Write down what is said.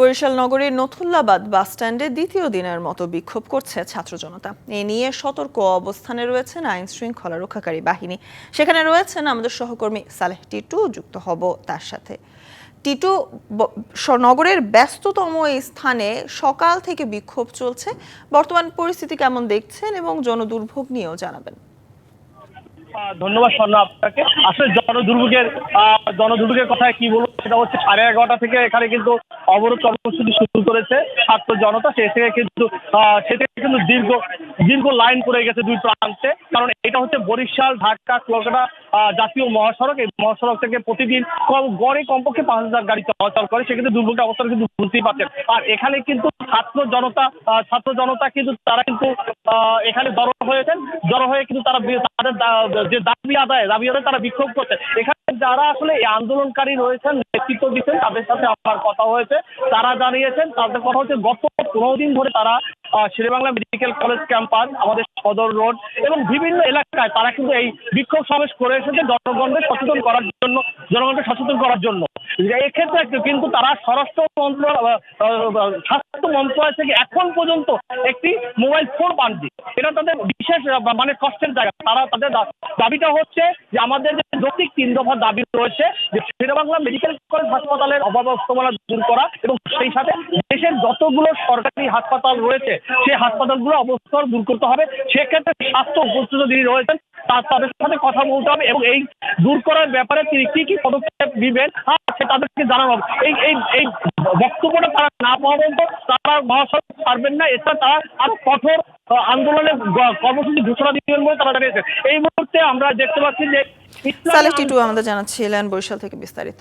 বরিশাল নগরীর নথুল্লাবাদ বাসস্ট্যান্ডে দ্বিতীয় দিনের মতো বিক্ষোভ করছে ছাত্র জনতা। এ নিয়ে সতর্ক অবস্থানে রয়েছেন আইন শৃঙ্খলা রক্ষাকারী বাহিনী। সেখানে রয়েছেন আমাদের সহকর্মী সালেহ টিটু, যুক্ত হব তার সাথে। টিটু নগরের ব্যস্ততম এই স্থানে সকাল থেকে বিক্ষোভ চলছে। বর্তমান পরিস্থিতি কেমন দেখছেন এবং জনদুর্ভোগ নিয়েও জানাবেন। ধন্যবাদ স্বর্ণা আপনাকে। আসলে জনদুর্ভোগের জনদুর্ভোগের কথা কি বলব সেটা হচ্ছে সাড়ে এগারোটা থেকে এখানে কিন্তু অবরোধ কর্মসূচি শুরু করেছে ছাত্র জনতা। সে থেকে কিন্তু সে থেকে কিন্তু দীর্ঘ দীর্ঘ লাইন পড়ে গেছে দুই প্রান্তে। কারণ এটা হচ্ছে বরিশাল, ঢাকা, কলকাতা জাতীয় মহাসড়ক। এই মহাসড়ক থেকে প্রতিদিন কম- গড়ে কমপক্ষে পাঁচ হাজার গাড়ি চলাচল করে। সেক্ষেত্রে দুর্ভোগের অবস্থা কিন্তু বুঝতেই পারছেন। আর এখানে কিন্তু ছাত্র জনতা ছাত্র জনতা কিন্তু তারা কিন্তু এখানে জড়ো হয়েছেন। জড়ো হয়ে কিন্তু তারা তাদের যে দাবি আদায় দাবি আদায় তারা বিক্ষোভ করছে এখানে যারা আসলে এই আন্দোলনকারী রয়েছেন, নেতৃত্ব দিচ্ছেন, তাদের সাথে আমার কথা হয়েছে। তারা জানিয়েছেন, তাদের কথা হচ্ছে গত পনেরো দিন ধরে তারা শেরেবাংলা মেডিকেল কলেজ ক্যাম্পাস, আমাদের সদর রোড এবং বিভিন্ন এলাকায় তারা কিন্তু এই বিক্ষোভ সমাবেশ করে এসেছে জনগণকে সচেতন করার জন্য, জনগণকে সচেতন করার জন্য। এক্ষেত্রে একটু, কিন্তু তারা স্বরাষ্ট্র মন্ত্রণালয় স্বাস্থ্য মন্ত্রণালয় থেকে এখন পর্যন্ত একটি মোবাইল ফোন পাননি এটা তাদের বিশেষ মানে কষ্টের জায়গা। তারা তাদের দাবিটা হচ্ছে যে আমাদের যে যৌক্তিক তিন দফা দাবি রয়েছে, যে শেরেবাংলা মেডিকেল কলেজ হাসপাতালের অব্যবস্থাপনা দূর করা এবং সেই সাথে দেশের যতগুলো সরকারি হাসপাতাল রয়েছে, সেই হাসপাতালগুলো অবস্থা দূর করতে হবে। সেক্ষেত্রে স্বাস্থ্য উপস্থিত যিনি রয়েছেন তার তাদের সাথে কথা বলতে হবে এবং এই দূর করার ব্যাপারে তিনি কি কি পদক্ষেপ দিবেন হ্যাঁ, সে তাদেরকে জানানো হবে। এই এই এই বক্তব্যটা তারা না পাওয়া পর্যন্ত তারা মহাসড়ক পারবেন না এছাড়া তারা আরও কঠোর আন্দোলনে কর্মসূচি ঘোষণা দিবেন বলে তারা জানিয়েছে। এই মুহূর্তে আমরা দেখতে পাচ্ছি যে সালেহ টিটু আমাদের জানাচ্ছিলেন বরিশাল থেকে বিস্তারিত।